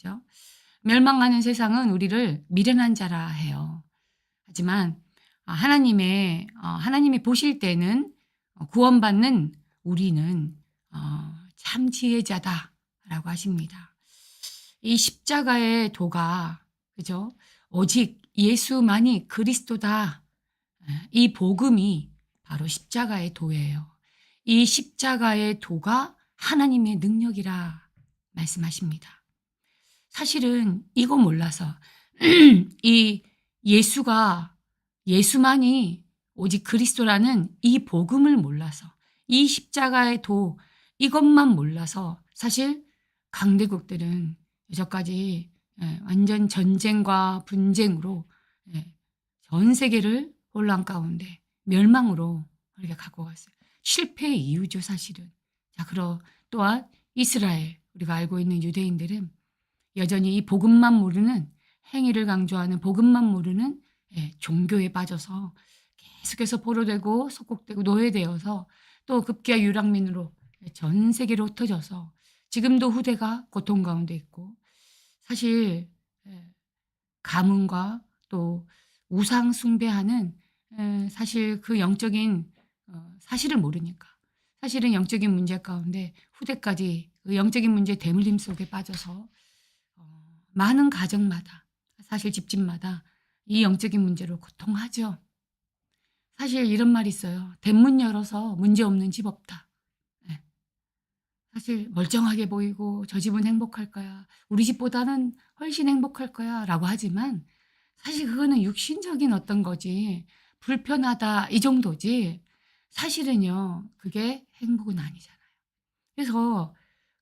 그죠? 멸망하는 세상은 우리를 미련한 자라 해요. 하지만 아, 하나님의 어, 하나님이 보실 때는 어, 구원받는 우리는 어, 참 지혜자다라고 하십니다. 이 십자가의 도가 그죠? 오직 예수만이 그리스도다. 예, 이 복음이 바로 십자가의 도예요. 이 십자가의 도가 하나님의 능력이라 말씀하십니다. 사실은 이거 몰라서 이 예수가 예수만이 오직 그리스도라는 이 복음을 몰라서 이 십자가의 도 이것만 몰라서 사실 강대국들은 여태까지 예, 완전 전쟁과 분쟁으로 예, 전 세계를 혼란 가운데 멸망으로 이렇게 갖고 갔어요. 실패의 이유죠, 사실은. 자, 그러 또한 이스라엘 우리가 알고 있는 유대인들은 여전히 이 복음만 모르는 행위를 강조하는 복음만 모르는 예, 종교에 빠져서 계속해서 포로되고 속국되고 노예되어서 또 급기야 유랑민으로 전 세계로 흩어져서 지금도 후대가 고통 가운데 있고 사실 예, 가문과 또 우상 숭배하는 에, 사실 그 영적인 어, 사실을 모르니까 사실은 영적인 문제 가운데 후대까지 그 영적인 문제 대물림 속에 빠져서 어, 많은 가정마다 사실 집집마다 이 영적인 문제로 고통하죠. 사실 이런 말이 있어요. 대문 열어서 문제 없는 집 없다. 예. 사실 멀쩡하게 보이고 저 집은 행복할 거야. 우리 집보다는 훨씬 행복할 거야. 라고 하지만 사실 그거는 육신적인 어떤 거지. 불편하다 이 정도지. 사실은요. 그게 행복은 아니잖아요. 그래서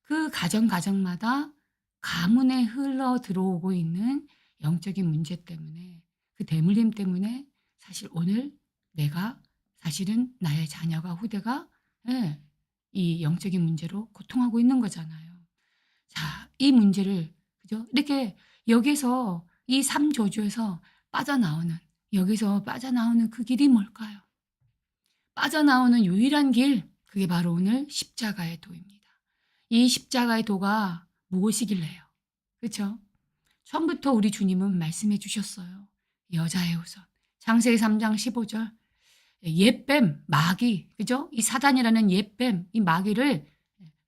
그 가정 가정마다 가문에 흘러 들어오고 있는 영적인 문제 때문에 그 대물림 때문에 사실 오늘 내가 사실은 나의 자녀가 후대가 예, 이 영적인 문제로 고통하고 있는 거잖아요. 자, 이 문제를 그죠? 이렇게 여기서 이 삼조주에서 빠져나오는 여기서 빠져나오는 그 길이 뭘까요? 빠져나오는 유일한 길 그게 바로 오늘 십자가의 도입니다. 이 십자가의 도가 무엇이길래요? 그렇죠? 처음부터 우리 주님은 말씀해 주셨어요. 여자의 우선. 장세기 3장 15절. 옛뱀, 마귀, 그죠? 이 사단이라는 옛뱀, 이 마귀를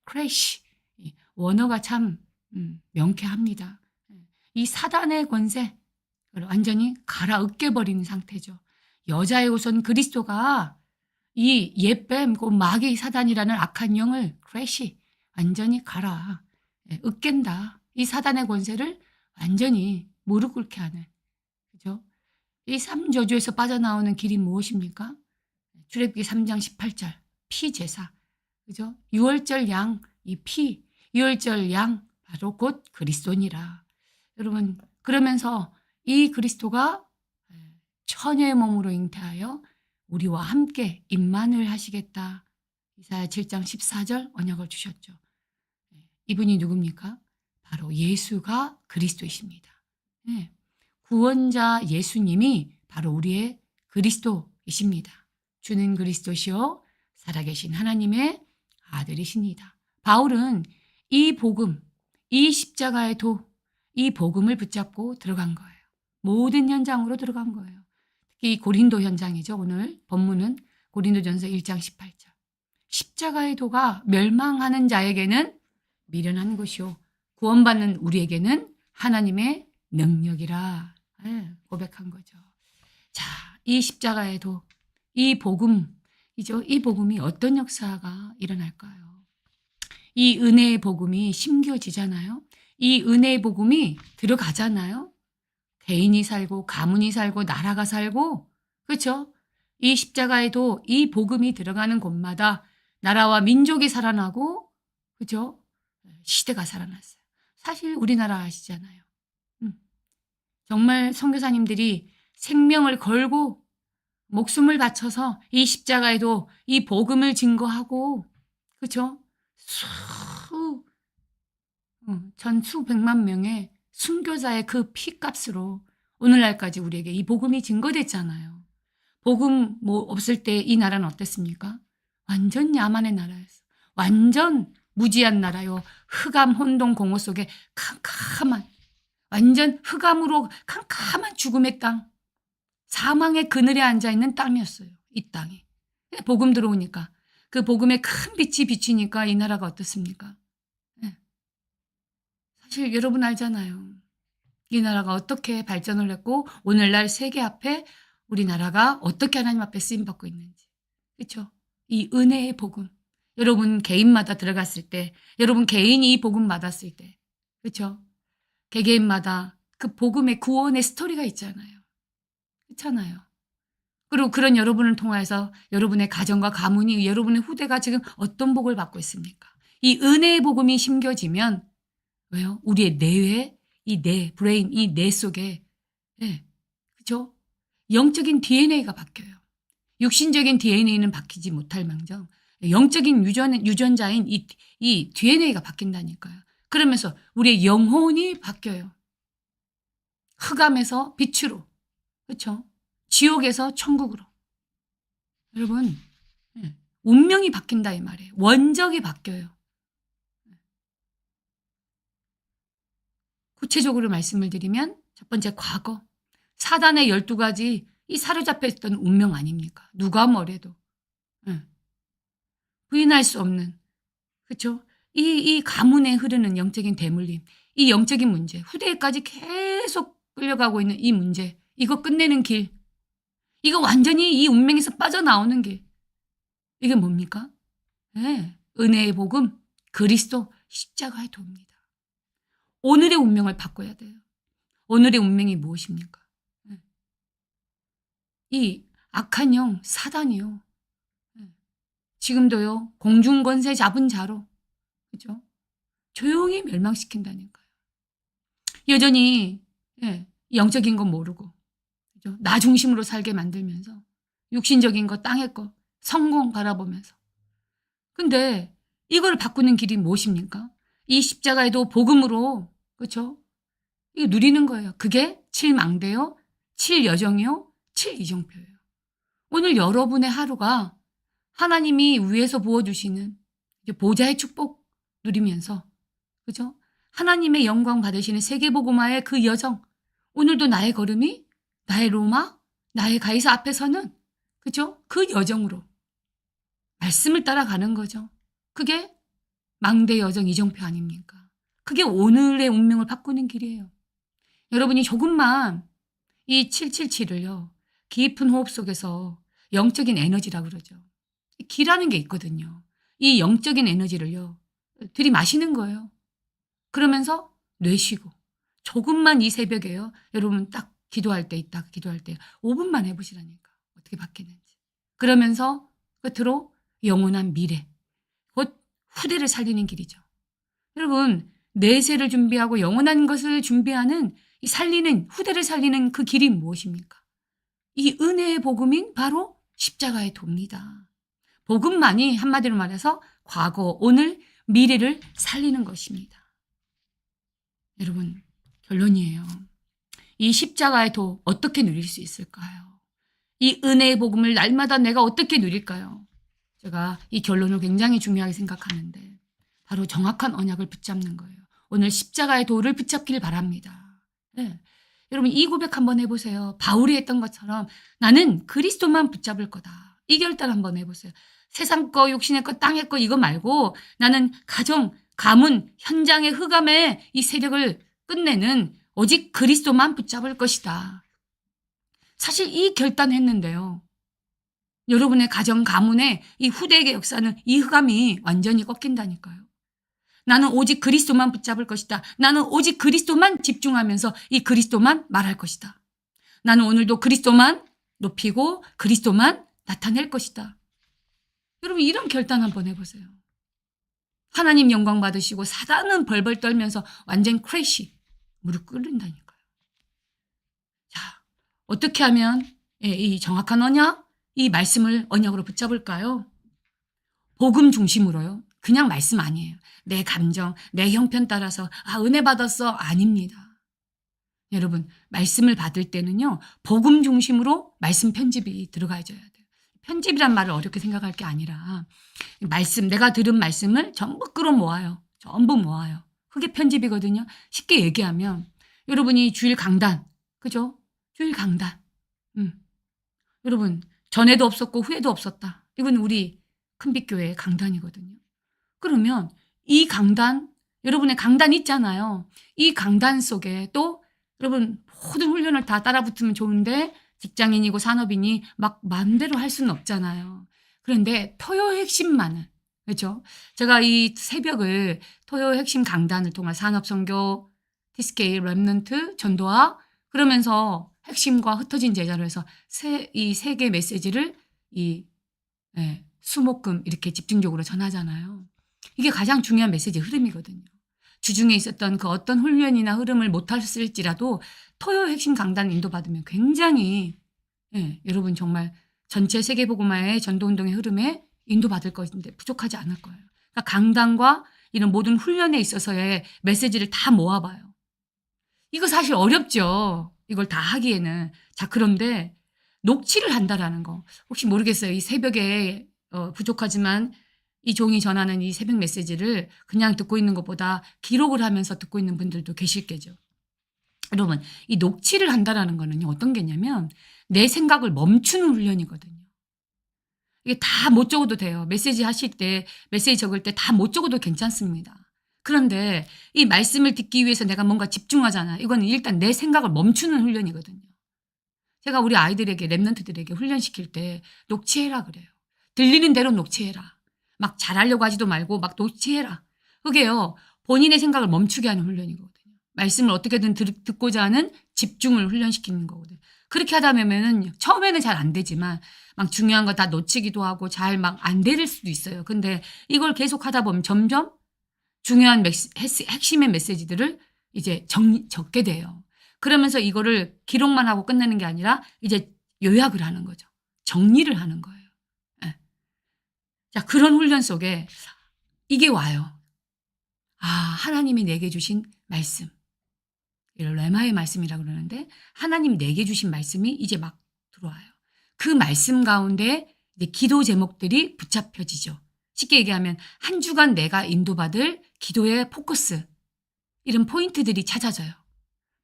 크래쉬, 원어가 참 음, 명쾌합니다. 이 사단의 권세, 완전히 갈아엎겨버리는 상태죠. 여자의 우선 그리스도가 이 옛뱀, 그 마귀 사단이라는 악한 영을 크래쉬, 완전히 갈아, 으깬다. 이 사단의 권세를 완전히 무릎 꿇게 하는, 그죠? 이 삼저주에서 빠져나오는 길이 무엇입니까? 출애굽기 3장 18절 피 제사 그죠? 유월절 양 이 피, 유월절 양 바로 곧 그리스도니라. 여러분 그러면서 이 그리스도가 처녀의 몸으로 잉태하여 우리와 함께 임만을 하시겠다. 이사야 7장 14절 언약을 주셨죠. 이분이 누굽니까? 바로 예수가 그리스도이십니다. 네. 구원자 예수님이 바로 우리의 그리스도이십니다. 주는 그리스도시요 살아계신 하나님의 아들이십니다. 바울은 이 복음, 이 십자가의 도, 이 복음을 붙잡고 들어간 거예요. 모든 현장으로 들어간 거예요. 특히 고린도 현장이죠. 오늘 본문은 고린도전서 1장 18절. 십자가의 도가 멸망하는 자에게는 미련한 것이요 구원받는 우리에게는 하나님의 능력이라 예, 고백한 거죠. 자, 이 십자가의 도, 이 복음 이죠. 이 복음이 어떤 역사가 일어날까요? 이 은혜의 복음이 심겨지잖아요. 이 은혜의 복음이 들어가잖아요. 개인이 살고 가문이 살고 나라가 살고 그렇죠? 이 십자가에도 이 복음이 들어가는 곳마다 나라와 민족이 살아나고 그죠? 시대가 살아났어요. 사실 우리나라 아시잖아요. 음. 정말 선교사님들이 생명을 걸고 목숨을 바쳐서 이 십자가에도 이 복음을 증거하고 그죠? 수 어, 전 수백만 명의 순교자의 그 피값으로 오늘날까지 우리에게 이 복음이 증거됐잖아요. 복음 뭐 없을 때 이 나라는 어땠습니까? 완전 야만의 나라였어. 완전 무지한 나라요. 흑암 혼동 공허 속에 캄캄한 완전 흑암으로 캄캄한 죽음의 땅. 사망의 그늘에 앉아 있는 땅이었어요. 이 땅이. 근데 복음 들어오니까 그 복음의 큰 빛이 비치니까 이 나라가 어떻습니까? 예. 사실 여러분 알잖아요. 이 나라가 어떻게 발전을 했고 오늘날 세계 앞에 우리나라가 어떻게 하나님 앞에 쓰임 받고 있는지. 그렇죠? 이 은혜의 복음. 여러분 개인마다 들어갔을 때, 여러분 개인이 이 복음 받았을 때, 그렇죠? 개개인마다 그 복음의 구원의 스토리가 있잖아요. 그렇잖아요. 그리고 그런 여러분을 통해서 여러분의 가정과 가문이 여러분의 후대가 지금 어떤 복을 받고 있습니까? 이 은혜의 복음이 심겨지면 왜요? 우리의 뇌에 이 뇌, 브레인, 이 뇌 속에 예, 그죠? 영적인 DNA가 바뀌어요. 육신적인 DNA는 바뀌지 못할 망정 영적인 유전, 유전자인 이, 이 DNA가 바뀐다니까요. 그러면서 우리의 영혼이 바뀌어요. 흑암에서 빛으로. 그렇죠? 지옥에서 천국으로. 여러분, 예, 운명이 바뀐다 이 말이에요. 원적이 바뀌어요. 구체적으로 말씀을 드리면 첫 번째 과거. 사단의 12가지 이 사로잡혀 있던 운명 아닙니까? 누가 뭐래도. 예. 부인할 수 없는. 그렇죠? 이, 이 가문에 흐르는 영적인 대물림, 이 영적인 문제, 후대까지 계속 끌려가고 있는 이 문제, 이거 끝내는 길, 이거 완전히 이 운명에서 빠져나오는 길, 이게 뭡니까? 네, 은혜의 복음, 그리스도 십자가의 도입니다. 오늘의 운명을 바꿔야 돼요. 오늘의 운명이 무엇입니까? 네. 이 악한 영, 사단이요. 네. 지금도요, 공중권세 잡은 자로, 그죠? 조용히 멸망시킨다니까요. 여전히, 예, 영적인 건 모르고, 그죠? 나 중심으로 살게 만들면서, 육신적인 거, 땅의 거, 성공 바라보면서. 근데 이걸 바꾸는 길이 무엇입니까? 이 십자가에도 복음으로, 그죠? 이거 누리는 거예요. 그게 칠망대요, 칠여정이요, 칠이정표예요. 오늘 여러분의 하루가 하나님이 위에서 부어주시는 보좌의 축복 누리면서, 그죠? 하나님의 영광 받으시는 세계복음화의 그 여정. 오늘도 나의 걸음이 나의 로마, 나의 가이사 앞에서는, 그죠? 그 여정으로 말씀을 따라가는 거죠. 그게 망대 여정 이정표 아닙니까? 그게 오늘의 운명을 바꾸는 길이에요. 여러분이 조금만 이 777을요, 깊은 호흡 속에서 영적인 에너지라 그러죠. 기라는 게 있거든요. 이 영적인 에너지를요, 들이마시는 거예요. 그러면서 뇌쉬고, 조금만 이 새벽에요, 여러분 딱 기도할 때 있다, 기도할 때 5분만 해보시라니까. 어떻게 바뀌는지. 그러면서 끝으로 영원한 미래, 곧 후대를 살리는 길이죠. 여러분, 내세를 준비하고 영원한 것을 준비하는 이 살리는, 후대를 살리는 그 길이 무엇입니까? 이 은혜의 복음인 바로 십자가의 도입니다. 복음만이 한마디로 말해서 과거, 오늘, 미래를 살리는 것입니다. 여러분, 결론이에요. 이 십자가의 도 어떻게 누릴 수 있을까요? 이 은혜의 복음을 날마다 내가 어떻게 누릴까요? 제가 이 결론을 굉장히 중요하게 생각하는데 바로 정확한 언약을 붙잡는 거예요. 오늘 십자가의 도를 붙잡길 바랍니다. 네. 여러분 이 고백 한번 해보세요. 바울이 했던 것처럼 나는 그리스도만 붙잡을 거다. 이 결단 한번 해보세요. 세상 거, 육신의 거, 땅의 거 이거 말고 나는 가정, 가문, 현장의 흑암의 이 세력을 끝내는 오직 그리스도만 붙잡을 것이다. 사실 이 결단했는데요. 여러분의 가정 가문의 이 후대의 역사는 이 흑암이 완전히 꺾인다니까요. 나는 오직 그리스도만 붙잡을 것이다. 나는 오직 그리스도만 집중하면서 이 그리스도만 말할 것이다. 나는 오늘도 그리스도만 높이고 그리스도만 나타낼 것이다. 여러분 이런 결단 한번 해보세요. 하나님 영광 받으시고 사단은 벌벌 떨면서 완전 크래시 무릎 꿇는다니까요. 자 어떻게 하면 이 정확한 언약 이 말씀을 언약으로 붙잡을까요? 복음 중심으로요. 그냥 말씀 아니에요. 내 감정, 내 형편 따라서 아 은혜 받았어 아닙니다. 여러분 말씀을 받을 때는요 복음 중심으로 말씀 편집이 들어가줘야 돼요. 편집이란 말을 어렵게 생각할 게 아니라 말씀 내가 들은 말씀을 전부 끌어모아요. 전부 모아요. 그게 편집이거든요. 쉽게 얘기하면 여러분이 주일 강단 그죠? 주일 강단. 음. 여러분 전에도 없었고 후에도 없었다. 이건 우리 큰빛교회의 강단이거든요. 그러면 이 강단 여러분의 강단 있잖아요. 이 강단 속에 또 여러분 모든 훈련을 다 따라 붙으면 좋은데 직장인이고 산업인이 막 마음대로 할 수는 없잖아요. 그런데 토요 핵심만은 그렇죠? 제가 이 새벽을 토요 핵심 강단을 통한 산업 선교, 티스케일, 랩넌트, 전도와 그러면서 핵심과 흩어진 제자로 해서 이세 개 메시지를 이 예, 수목금 이렇게 집중적으로 전하잖아요. 이게 가장 중요한 메시지 흐름이거든요. 주중에 있었던 그 어떤 훈련이나 흐름을 못하셨을지라도 토요 핵심 강단 인도받으면 굉장히 예, 여러분 정말 전체 세계보고마의 전도운동의 흐름에 인도받을 것인데 부족하지 않을 거예요. 그러니까 강단과 이런 모든 훈련에 있어서의 메시지를 다 모아봐요. 이거 사실 어렵죠. 이걸 다 하기에는. 자, 그런데 녹취를 한다라는 거. 혹시 모르겠어요. 이 새벽에 어, 부족하지만 이 종이 전하는 이 새벽 메시지를 그냥 듣고 있는 것보다 기록을 하면서 듣고 있는 분들도 계실 게죠. 여러분, 이 녹취를 한다라는 거는 어떤 게냐면 내 생각을 멈추는 훈련이거든요. 이게 다 못 적어도 돼요. 메시지 하실 때, 메시지 적을 때 다 못 적어도 괜찮습니다. 그런데 이 말씀을 듣기 위해서 내가 뭔가 집중하잖아. 이거는 일단 내 생각을 멈추는 훈련이거든요. 제가 우리 아이들에게, 랩런트들에게 훈련시킬 때 녹취해라 그래요. 들리는 대로 녹취해라. 막 잘하려고 하지도 말고 막 녹취해라. 그게요. 본인의 생각을 멈추게 하는 훈련이거든요. 말씀을 어떻게든 들, 듣고자 하는 집중을 훈련시키는 거거든요. 그렇게 하다 보면은 처음에는 잘 안 되지만 막 중요한 거 다 놓치기도 하고 잘 막 안 될 수도 있어요. 근데 이걸 계속 하다 보면 점점 중요한 메시, 핵심의 메시지들을 이제 정, 적게 돼요. 그러면서 이거를 기록만 하고 끝내는 게 아니라 이제 요약을 하는 거죠. 정리를 하는 거예요. 네. 자, 그런 훈련 속에 이게 와요. 아, 하나님이 내게 주신 말씀. 이를 레마의 말씀이라고 그러는데 하나님 내게 주신 말씀이 이제 막 들어와요. 그 말씀 가운데 기도 제목들이 붙잡혀지죠. 쉽게 얘기하면 한 주간 내가 인도받을 기도의 포커스 이런 포인트들이 찾아져요.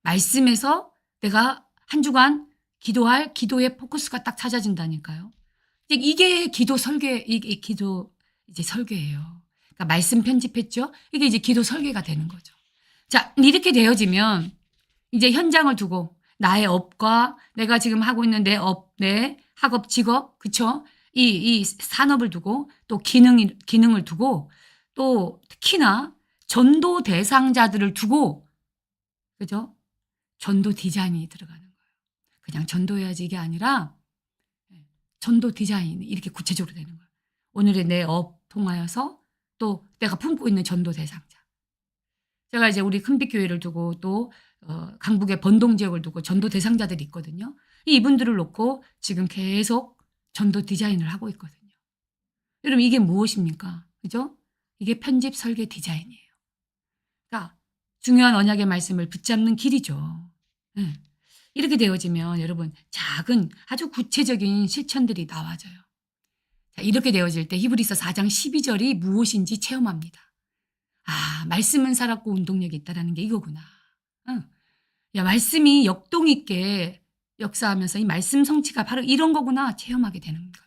말씀에서 내가 한 주간 기도할 기도의 포커스가 딱 찾아진다니까요. 이게 기도 설계, 이게 기도 이제 설계예요. 그러니까 말씀 편집했죠. 이게 이제 기도 설계가 되는 거죠. 자, 이렇게 되어지면 이제 현장을 두고 나의 업과 내가 지금 하고 있는 내 업, 내 학업, 직업, 그쵸? 이, 이 산업을 두고 또 기능, 기능을 두고 또 특히나 전도 대상자들을 두고 그죠? 전도 디자인이 들어가는 거예요. 그냥 전도해야지 이게 아니라 전도 디자인 이렇게 구체적으로 되는 거예요. 오늘의 내 업 통하여서 또 내가 품고 있는 전도 대상자. 제가 이제 우리 큰빛교회를 두고 또 어, 강북의 번동 지역을 두고 전도 대상자들이 있거든요. 이분들을 놓고 지금 계속 전도 디자인을 하고 있거든요. 여러분 이게 무엇입니까? 그죠? 이게 편집 설계 디자인이에요. 그러니까 중요한 언약의 말씀을 붙잡는 길이죠. 네. 이렇게 되어지면 여러분 작은 아주 구체적인 실천들이 나와져요. 자, 이렇게 되어질 때 히브리서 4장 12절이 무엇인지 체험합니다. 아, 말씀은 살았고 운동력이 있다라는 게 이거구나. 응. 야, 말씀이 역동 있게 역사하면서 이 말씀 성취가 바로 이런 거구나 체험하게 되는 거예요.